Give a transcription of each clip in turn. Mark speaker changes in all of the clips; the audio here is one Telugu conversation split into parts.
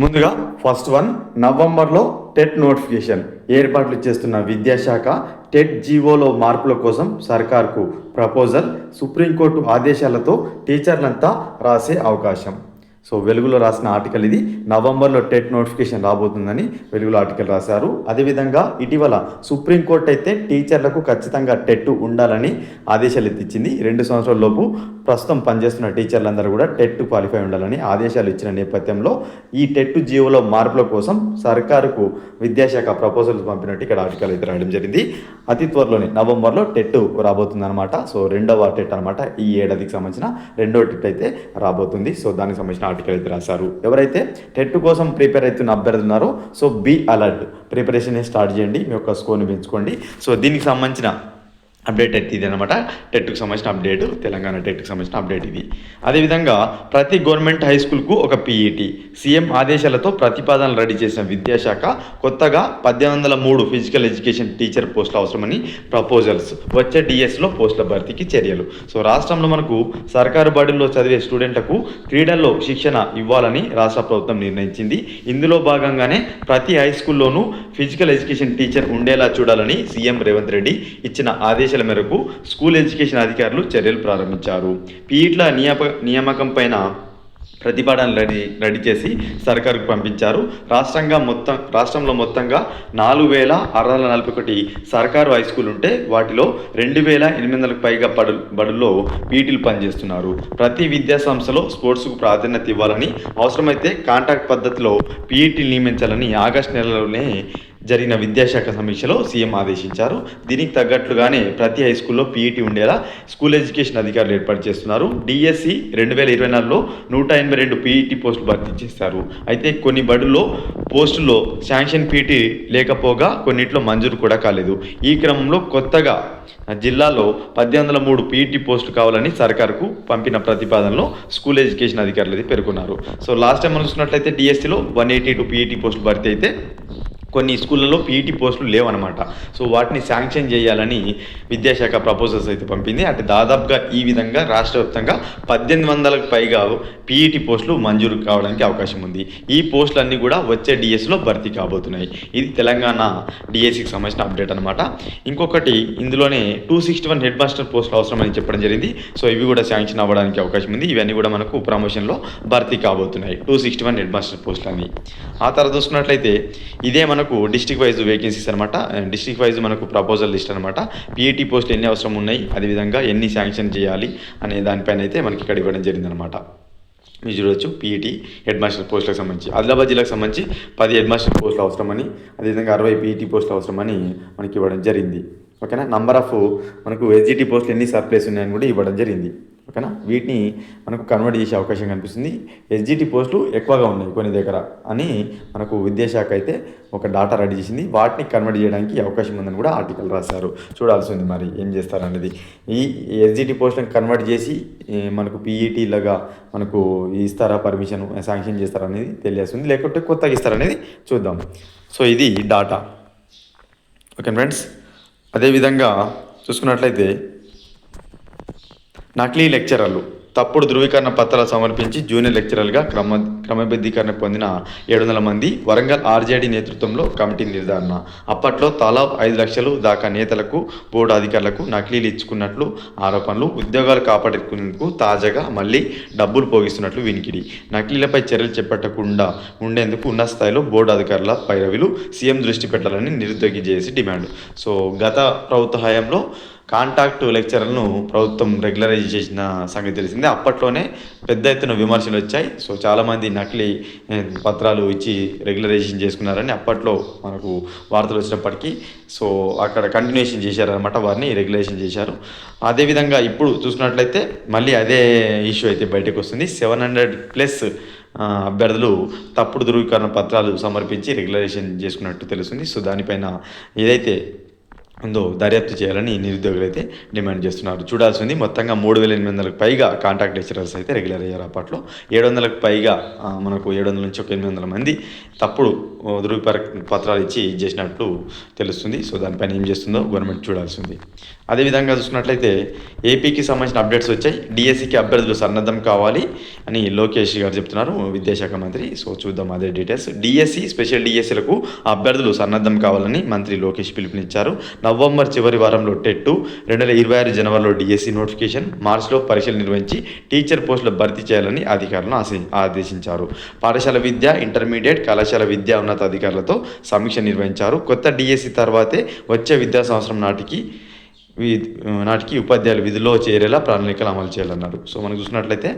Speaker 1: ముందుగా ఫస్ట్ వన్ నవంబర్లో టెట్ నోటిఫికేషన్ ఏర్పాట్లు చేస్తున్న విద్యాశాఖ టెట్ జీవోలో మార్పుల కోసం సర్కార్కు ప్రపోజల్ సుప్రీంకోర్టు ఆదేశాలతో టీచర్లంతా రాసే అవకాశం. సో వెలుగులో రాసిన ఆర్టికల్ ఇది. నవంబర్లో టెట్ నోటిఫికేషన్ రాబోతుందని వెలుగులో ఆర్టికల్ రాశారు. అదేవిధంగా ఇటీవల సుప్రీంకోర్టు అయితే టీచర్లకు ఖచ్చితంగా టెట్ ఉండాలని ఆదేశాలు ఎత్తిచ్చింది రెండు సంవత్సరాల లోపు ప్రస్తుతం పనిచేస్తున్న టీచర్లందరూ కూడా టెట్ క్వాలిఫై ఉండాలని ఆదేశాలు ఇచ్చిన నేపథ్యంలో ఈ టెట్ జీవోలో మార్పుల కోసం సర్కారుకు విద్యాశాఖ ప్రపోజల్స్ పంపినట్టు ఇక్కడ ఆర్టికల్ అయితే రాయడం జరిగింది. అతి త్వరలోనే నవంబర్లో టెట్ రాబోతుందన్నమాట. సో రెండవ టెట్ అనమాట ఈ ఏడాదికి సంబంధించిన రెండవ టెట్ అయితే రాబోతుంది. సో దానికి సంబంధించిన ఆర్టికల్ అయితే రాశారు. ఎవరైతే టెట్ కోసం ప్రిపేర్ అవుతున్న అభ్యర్థులు ఉన్నారో so be alert preparation start చేయండి. మీ యొక్క స్కోర్ని పెంచుకోండి. సో దీనికి సంబంధించిన అప్డేట్ అయితే ఇది అనమాట టెట్కు సంబంధించిన అప్డేట్ తెలంగాణ టెట్కు సంబంధించిన అప్డేట్ ఇది. అదేవిధంగా ప్రతి గవర్నమెంట్ హై స్కూల్కు ఒక పీఈటీ సీఎం ఆదేశాలతో ప్రతిపాదనలు రెడీ చేసిన విద్యాశాఖ కొత్తగా పద్దెనిమిది వందల మూడు ఫిజికల్ ఎడ్యుకేషన్ టీచర్ పోస్టులు అవసరమని ప్రపోజల్స్ వచ్చే డిఎస్లో పోస్టుల భర్తీకి చర్యలు. సో రాష్ట్రంలో మనకు సర్కారు బడుల్లో చదివే స్టూడెంట్లకు క్రీడల్లో శిక్షణ ఇవ్వాలని రాష్ట్ర ప్రభుత్వం నిర్ణయించింది. ఇందులో భాగంగానే ప్రతి హై స్కూల్లోనూ ఫిజికల్ ఎడ్యుకేషన్ టీచర్ ఉండేలా చూడాలని సీఎం రేవంత్ రెడ్డి ఇచ్చిన ఆదేశ మేరకు స్కూల్ ఎడ్యుకేషన్ అధికారులు చర్యలు ప్రారంభించారు. పీఈట్ల నియామ నియామకం పైన ప్రతిపాదన రెడీ రెడీ చేసి సర్కారుకు పంపించారు. రాష్ట్రంగా మొత్తం రాష్ట్రంలో మొత్తంగా నాలుగు వేల ఆరు వందల నలభై ఒకటి సర్కారు హై స్కూల్ ఉంటే వాటిలో రెండు వేల ఎనిమిది వందలకు పైగా బడు బడుల్లో పీటీలు పనిచేస్తున్నారు. ప్రతి విద్యా సంస్థలో స్పోర్ట్స్కు ప్రాధాన్యత ఇవ్వాలని అవసరమైతే కాంట్రాక్ట్ పద్ధతిలో పీఈటీలు నియమించాలని ఆగస్టు నెలలోనే జరిగిన విద్యాశాఖ సమీక్షలో సీఎం ఆదేశించారు. దీనికి తగ్గట్లుగానే ప్రతి హై స్కూల్లో పీఈటీ ఉండేలా స్కూల్ ఎడ్యుకేషన్ అధికారులు ఏర్పాటు చేస్తున్నారు. డిఎస్సి రెండు వేల ఇరవై నాలుగులో నూట ఎనభై రెండు పీఈటీ పోస్టులు భర్తీ చేస్తారు అయితే కొన్ని బడుల్లో పోస్టుల్లో శాంక్షన్ పీఈటీ లేకపోగా కొన్నిట్లో మంజూరు కూడా కాలేదు. ఈ క్రమంలో కొత్తగా జిల్లాలో పద్దెనిమిది వందల మూడు పీఈటీ పోస్టులు కావాలని సర్కారుకు పంపిన ప్రతిపాదనలో స్కూల్ ఎడ్యుకేషన్ అధికారులు అయితే పేర్కొన్నారు. సో లాస్ట్ టైం మనం చూసినట్లయితే డిఎస్సిలో వన్ ఎయిటీ టూ పీఈటీ పోస్టులు భర్తీ అయితే కొన్ని స్కూళ్ళలో పీఈటీ పోస్టులు లేవన్నమాట సో వాటిని శాంక్షన్ చేయాలని విద్యాశాఖ ప్రపోజల్స్ అయితే పంపింది. అంటే దాదాపుగా ఈ విధంగా రాష్ట్ర వ్యాప్తంగా పద్దెనిమిది వందలకు పైగా పీఈటీ పోస్టులు మంజూరు కావడానికి అవకాశం ఉంది. ఈ పోస్టులన్నీ కూడా వచ్చే డిఎస్లో భర్తీ కాబోతున్నాయి. ఇది తెలంగాణ డిఎస్సికి సంబంధించిన అప్డేట్ అనమాట ఇంకొకటి ఇందులోనే two sixty one head master పోస్టులు అవసరమని చెప్పడం జరిగింది. సో ఇవి కూడా శాంక్షన్ అవ్వడానికి అవకాశం ఉంది. ఇవన్నీ కూడా మనకు ప్రమోషన్లో భర్తీ కాబోతున్నాయి. Two sixty one head master పోస్టులు ఆ తర్వాత చూసుకున్నట్లయితే ఇదే మనకు మనకు డిస్టిక్ వైజ్ వేకెన్సీస్ అనమాట డిస్టిక్ వైజ్ మనకు ప్రపోజల్ లిస్ట్ అనమాట పీఈటీ పోస్ట్ ఎన్ని అవసరం ఉన్నాయి? అదేవిధంగా ఎన్ని శాంక్షన్ చేయాలి? అనే దానిపైన అయితే మనకి ఇక్కడ ఇవ్వడం జరిగింది అనమాట మీరు చూడవచ్చు పీఈటీ హెడ్ మాస్టర్ పోస్టులకు సంబంధించి. ఆదిలాబాద్ జిల్లాకు సంబంధించి పది హెడ్ మాస్టర్ పోస్టులు అవసరమని అదేవిధంగా అరవై పీఈటీ పోస్టులు అవసరమని మనకి ఇవ్వడం జరిగింది. ఓకేనా నంబర్ ఆఫ్ మనకు ఎస్జిటి పోస్టులు ఎన్ని సర్ప్లేస్ ఉన్నాయని కూడా ఇవ్వడం జరిగింది. ఓకేనా? వీటిని మనకు కన్వర్ట్ చేసే అవకాశం కనిపిస్తుంది. ఎస్జిటి పోస్టులు ఎక్కువగా ఉన్నాయి కొన్ని దగ్గర అని మనకు విద్యాశాఖ అయితే ఒక డాటా రెడీ చేసింది. వాటిని కన్వర్ట్ చేయడానికి అవకాశం ఉందని కూడా ఆర్టికల్ రాశారు. చూడాల్సి ఉంది మరి ఏం చేస్తారనేది. ఈ ఎస్జిటి పోస్టులను కన్వర్ట్ చేసి మనకు పీఈటీలాగా మనకు ఇస్తారా పర్మిషన్ శాంక్షన్ చేస్తారా అనేది తెలియాల్సింది లేకుంటే కొత్తగా ఇస్తారనేది చూద్దాం. సో ఇది డాటా ఓకే ఫ్రెండ్స్ అదేవిధంగా చూసుకున్నట్లయితే నకిలీ లెక్చరర్లు. తప్పుడు ధృవీకరణ పత్రాలు సమర్పించి జూనియర్ లెక్చరర్లుగా క్రమ క్రమబద్ధీకరణ పొందిన ఏడు వందల మంది వరంగల్ ఆర్జేడీ నేతృత్వంలో కమిటీ నిర్ధారణ. అప్పట్లో తలా ఐదు లక్షలు దాకా నేతలకు బోర్డు అధికారులకు నకిలీలు ఇచ్చుకున్నట్లు ఆరోపణలు ఉద్యోగాలు కాపాడుకునేందుకు తాజాగా మళ్ళీ డబ్బులు పోగిస్తున్నట్లు వినికిడి. నకిలీలపై చర్యలు చేపట్టకుండా ఉండేందుకు ఉన్న స్థాయిలో బోర్డు అధికారుల పైరవిలు సీఎం దృష్టి పెట్టాలని నిరుద్యోగి చేసి డిమాండ్. సో గత ప్రభుత్వ హయాంలో కాంటాక్ట్ లెక్చర్లను ప్రభుత్వం రెగ్యులరైజ్ చేసిన సంగతి తెలిసిందే. అప్పట్లోనే పెద్ద ఎత్తున విమర్శలు వచ్చాయి. సో చాలామంది నకిలీ పత్రాలు ఇచ్చి రెగ్యులరైజేషన్ చేసుకున్నారని అప్పట్లో మనకు వార్తలు వచ్చినప్పటికీ. సో అక్కడ కంటిన్యూషన్ చేశారనమాట వారిని రెగ్యులేషన్ చేశారు. అదేవిధంగా ఇప్పుడు చూసుకున్నట్లయితే మళ్ళీ అదే ఇష్యూ అయితే బయటకు వస్తుంది సెవెన్ హండ్రెడ్ ప్లస్ అభ్యర్థులు తప్పుడు ధృవీకరణ పత్రాలు సమర్పించి రెగ్యులరేషన్ చేసుకున్నట్టు తెలుస్తుంది. సో దానిపైన ఏదైతే ఉందో దర్యాప్తు చేయాలని నిరుద్యోగులు అయితే డిమాండ్ చేస్తున్నారు. చూడాల్సింది మొత్తంగా మూడు వేల ఎనిమిది వందలకు పైగా కాంట్రాక్ట్ లెక్చరర్స్ అయితే రెగ్యులర్ అయ్యారు అప్పట్లో. ఏడు వందలకు పైగా మనకు ఏడు వందల నుంచి ఒక ఎనిమిది వందల మంది తప్పుడు ధృవీపర పత్రాలు ఇచ్చి చేసినట్లు తెలుస్తుంది. సో దానిపైన ఏం చేస్తుందో గవర్నమెంట్ చూడాల్సింది. అదేవిధంగా చూసినట్లయితే ఏపీకి సంబంధించిన అప్డేట్స్ వచ్చాయి. డిఎస్సికి అభ్యర్థులు సన్నద్ధం కావాలి అని లోకేష్ గారు చెప్తున్నారు. విద్యాశాఖ మంత్రి సో చూద్దాం అదే డీటెయిల్స్. డిఎస్సి స్పెషల్ డిఎస్సీలకు అభ్యర్థులు సన్నద్ధం కావాలని మంత్రి లోకేష్ పిలుపునిచ్చారు. నవంబర్ చివరి వారంలో టెట్టు రెండు వేల ఇరవై ఆరు జనవరిలో డిఎస్సి నోటిఫికేషన్ మార్చిలో పరీక్షలు నిర్వహించి టీచర్ పోస్టులు భర్తీ చేయాలని అధికారులను ఆశి ఆదేశించారు. పాఠశాల విద్య ఇంటర్మీడియట్ కళాశాల విద్యా ఉన్నతాధికారులతో సమీక్ష నిర్వహించారు. కొత్త డిఎస్సి తర్వాతే వచ్చే విద్యా సంవత్సరం నాటికి నాటికి ఉపాధ్యాయులు విధిలో చేరేలా ప్రణాళికలు అమలు చేయాలన్నారు. సో మనం చూసినట్లయితే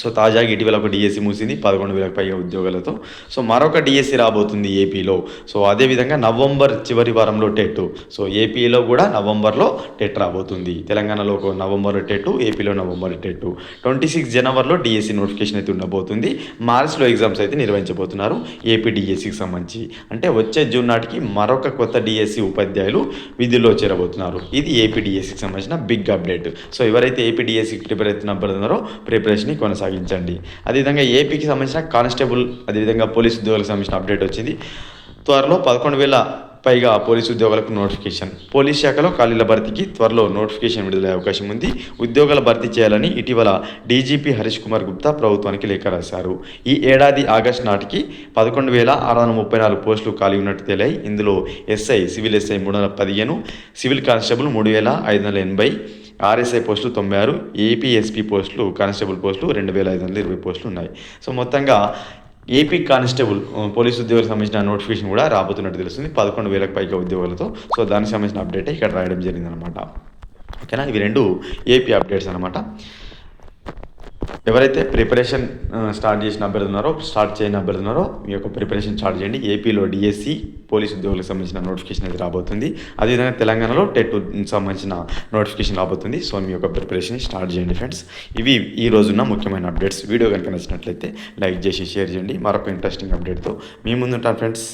Speaker 1: సో తాజాగా ఇటీవల ఒక డిఎస్సి మూసింది పదకొండు వేలకు పైగా ఉద్యోగాలతో. సో మరొక డిఎస్సి రాబోతుంది ఏపీలో సో అదేవిధంగా నవంబర్ చివరి వారంలో టెట్. సో ఏపీలో కూడా నవంబర్లో టెట్ రాబోతుంది. తెలంగాణలో ఒక నవంబర్లో టెట్ ఏపీలో నవంబర్ టెట్. ట్వంటీ సిక్స్ జనవరిలో డిఎస్సి నోటిఫికేషన్ అయితే ఉండబోతుంది. మార్చ్లో ఎగ్జామ్స్ అయితే నిర్వహించబోతున్నారు ఏపీ డిఎస్సికి సంబంధించి. అంటే వచ్చే జూన్ నాటికి మరొక కొత్త డిఎస్సి ఉపాధ్యాయులు విధుల్లో చేరబోతున్నారు. ఇది ఏపీ డిఎస్సికి సంబంధించిన బిగ్ అప్డేట్. సో ఎవరైతే ఏపీ డిఎస్సికి ప్రిపేర్ అవుతున్న అభ్యర్థున్నారో కొనసాగుతుంది కొనసాగించండి. అదేవిధంగా ఏపీకి సంబంధించిన కానిస్టేబుల్ అదేవిధంగా పోలీస్ ఉద్యోగులకు సంబంధించిన అప్డేట్ వచ్చింది. త్వరలో పదకొండు వేల పైగా పోలీసు ఉద్యోగులకు నోటిఫికేషన్. పోలీస్ శాఖలో ఖాళీల భర్తీకి త్వరలో నోటిఫికేషన్ విడుదలయ్యే అవకాశం ఉంది. ఉద్యోగాల భర్తీ చేయాలని ఇటీవల డీజీపీ హరీష్ కుమార్ గుప్తా ప్రభుత్వానికి లేఖ రాశారు. ఈ ఏడాది ఆగస్టు నాటికి పదకొండు వేల ఆరు వందల ముప్పై నాలుగు పోస్టులు ఖాళీ ఉన్నట్టు తేలాయి. ఇందులో ఎస్ఐ సివిల్ ఎస్ఐ మూడు వందల పదిహేను సివిల్ కానిస్టేబుల్ మూడు వేల ఐదు వందల ఎనభై ఆర్ఎస్ఐ పోస్టులు తొంభై ఆరు ఏపీఎస్పీ పోస్టులు కానిస్టేబుల్ పోస్టులు రెండు వేల ఐదు వందల ఇరవై పోస్టులు ఉన్నాయి. సో మొత్తంగా ఏపీ కానిస్టేబుల్ పోలీసు ఉద్యోగులకు సంబంధించిన నోటిఫికేషన్ కూడా రాబోతున్నట్టు తెలుస్తుంది. పదకొండు వేలకు పైగా ఉద్యోగులతో. సో దానికి సంబంధించిన అప్డేట్ ఇక్కడ రాయడం జరిగిందనమాట ఓకేనా? ఇవి రెండు ఏపీ అప్డేట్స్ అనమాట ఎవరైతే ప్రిపరేషన్ స్టార్ట్ చేసిన అభ్యర్థి ఉన్నారో స్టార్ట్ చేయని అభ్యర్థి ఉన్నారో మీ యొక్క ప్రిపరేషన్ స్టార్ట్ చేయండి. ఏపీలో డిఎస్సి పోలీస్ ఉద్యోగులకు సంబంధించిన నోటిఫికేషన్ అయితే రాబోతుంది. అదేవిధంగా తెలంగాణలో టెట్ సంబంధించిన నోటిఫికేషన్ రాబోతుంది. సో మీ యొక్క ప్రిపరేషన్ స్టార్ట్ చేయండి ఫ్రెండ్స్. ఇవి ఈ రోజున్న ముఖ్యమైన అప్డేట్స్. వీడియో కనుక నచ్చినట్లయితే లైక్ చేసి షేర్ చేయండి. మరొక ఇంట్రెస్టింగ్ అప్డేట్తో మీ ముందుంటాను ఫ్రెండ్స్.